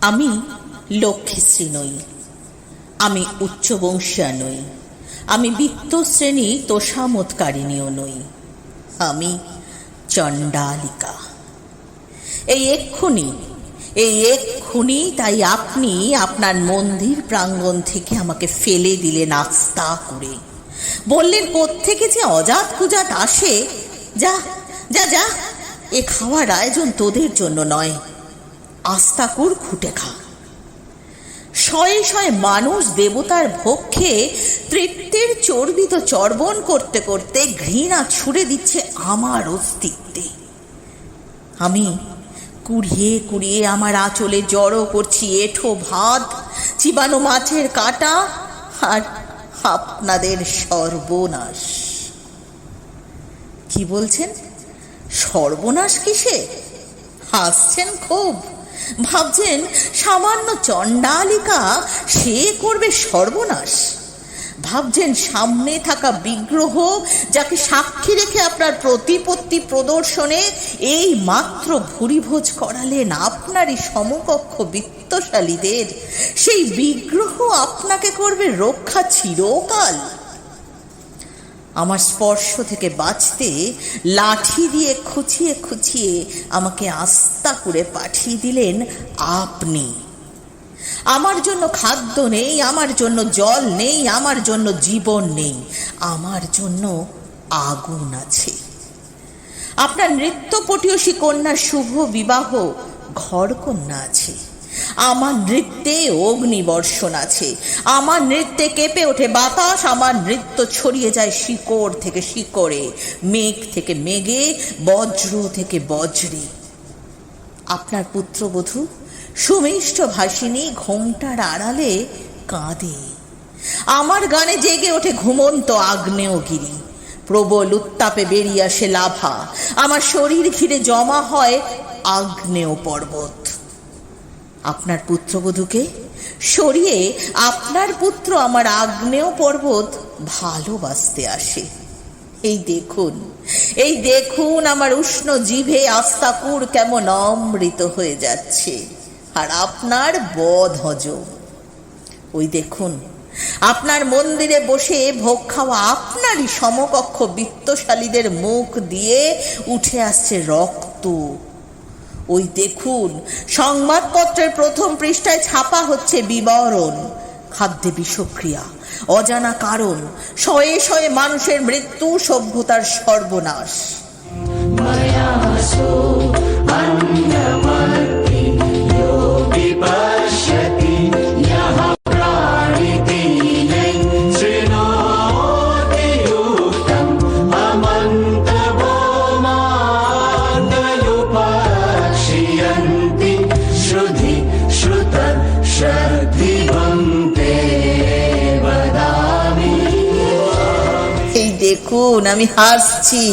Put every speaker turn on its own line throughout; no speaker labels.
আমি লক্ষ্মীশ্রী নই। আমি উচ্চবংশীয়া নই। আমি বিত্ত শ্রেণি তোষামতকারিণীও নই। আমি চণ্ডালিকা। এই এক্ষুনি এই এক্ষুনি তাই আপনি আপনার মন্দির প্রাঙ্গণ থেকে আমাকে ফেলে দিলেন আস্তা করে। বললেন, কোত্থেকে যে অজাত কুজাত আসে? যা যা যা, এ খাওয়ার আয়োজন তোদের জন্য নয়। আস্তাকুর খুঁটে খা। শয়ে শয়ে মানুষ দেবতার ভক্ষে তৃপ্তির চর্বিত চর্বণ করতে করতে ঘৃণা ছুড়ে দিচ্ছে আমার অস্তিত্বে। আমি কুড়িয়ে কুড়িয়ে আমার আঁচলে জড়ো করছি, এঠো ভাত, চিবানো মাছের কাটা আর আপনাদের সর্বনাশ। কি বলছেন? সর্বনাশ কিসে? হাসছেন খুব। ভাবছেন সামান্য চণ্ডালিকা সে করবে সর্বনাশ। ভাবছেন সামনে থাকা বিগ্রহ যাকে সাক্ষী রেখে আপনার প্রতিপত্তি প্রদর্শনে এই মাত্র ভুরিভোজ করালেন আপনারই সমকক্ষ বিত্তশালীদের। সেই বিগ্রহ আপনাকে করবে রক্ষা চিরকাল। আমার স্পর্শ থেকে বাঁচতে লাঠি দিয়ে খুঁচিয়ে খুঁচিয়ে আমাকে আস্তা করে পাঠিয়ে দিলেন আপনি। আমার জন্য খাদ্য নেই, আমার জন্য জল নেই, আমার জন্য জীবন নেই, আমার জন্য আগুন আছে। আপনার নৃত্যপটীয়সী কন্যার শুভ বিবাহ, ঘরকন্যা আছে। আমার নৃত্যে অগ্নিবর্ষণ আছে। আমার নৃত্যে কেঁপে ওঠে বাতাস, আমার নৃত্য ছড়িয়ে যায় শিকড় থেকে শিকড়ে, মেঘ থেকে মেঘে, বজ্র থেকে বজ্রে। আপনার পুত্রবধূ সুমিষ্ট ভাসিনী ঘোমটার আড়ালে কাঁদে। আমার গানে জেগে ওঠে ঘুমন্ত আগ্নেয়গিরি। প্রবল উত্তাপে বেরিয়ে আসে লাভা। আমার শরীর ঘিরে জমা হয় আগ্নেয় পর্বত আপনার পুত্রবধূকে সরিয়ে আপনার পুত্র আমার আগ্নেয় পর্বত ভালোবাসতে আসে। এই দেখুন এই দেখুন আমার উষ্ণ জিভে আস্তাকুর কেমন অমৃত হয়ে যাচ্ছে। আর আপনার বধ হজম ওই দেখুন, আপনার মন্দিরে বসে ভোগ খাওয়া আপনারই সমকক্ষ বিত্তশালীদের মুখ দিয়ে উঠে আসছে রক্ত। ওই দেখুন, সংবাদপত্রের প্রথম পৃষ্ঠায় ছাপা হচ্ছে বিবরণ, খাদ্যে বিষক্রিয়া, অজানা কারণ, শয়ে শয়ে মানুষের মৃত্যু, সভ্যতার সর্বনাশ। দেখুন, আমি হাসছি।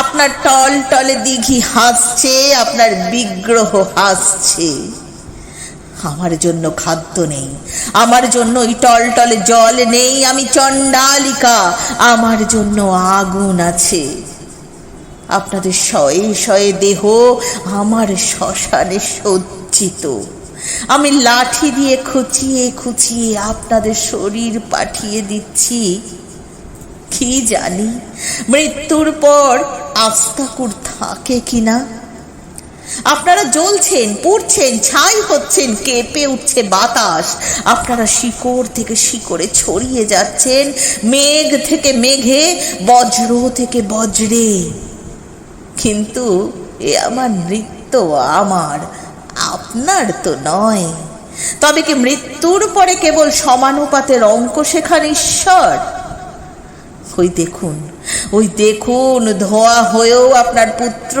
আপনার টল টলে দিঘি হাসছে, আপনার বিগ্রহ হাসছে। আমার জন্য খাদ্য নেই, আমার জন্য ওই টল টলে জল নেই, আমি চণ্ডালিকা, আমার জন্য আগুন আছে। আপনাদের শয়ে শয়ে দেহ আমার শ্মশানে সজ্জিত। আমি লাঠি দিয়ে খুঁচিয়ে খুঁচিয়ে আপনাদের শরীর পাঠিয়ে দিচ্ছি। কি জানি? মৃত্যুর পর আস্তাকুর থাকে কিনা? আপনারা জ্বলছেন, পুড়ছেন, ছাই হচ্ছেন, কেঁপে উঠছে বাতাস। আপনারা শিকড় থেকে শিকড়ে ছড়িয়ে যাচ্ছেন, মেঘ থেকে মেঘে, বজ্র থেকে বজ্রে। কিন্তু এ আমার নৃত্য আমার, আপনার তো নয়। তবে কি মৃত্যুর পরে কেবল সমানুপাতের অঙ্ক শেখার ঈশ্বর? ওই দেখুন ওই দেখুন, ধোয়া হয়েও আপনার পুত্র,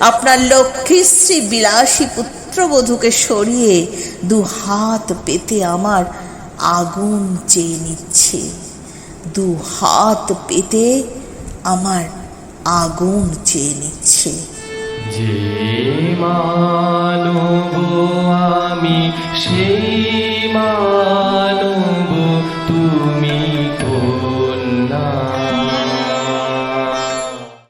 আপনার লক্ষ্মীশ্রী বিলাসী পুত্রবধূকে সরিয়ে দু হাত পেতে আমার আগুন চেয়ে নিচ্ছে। দু হাত পেতে আমার আগুন চেয়ে নিচ্ছে।
যে মানব আমি, সেই মানব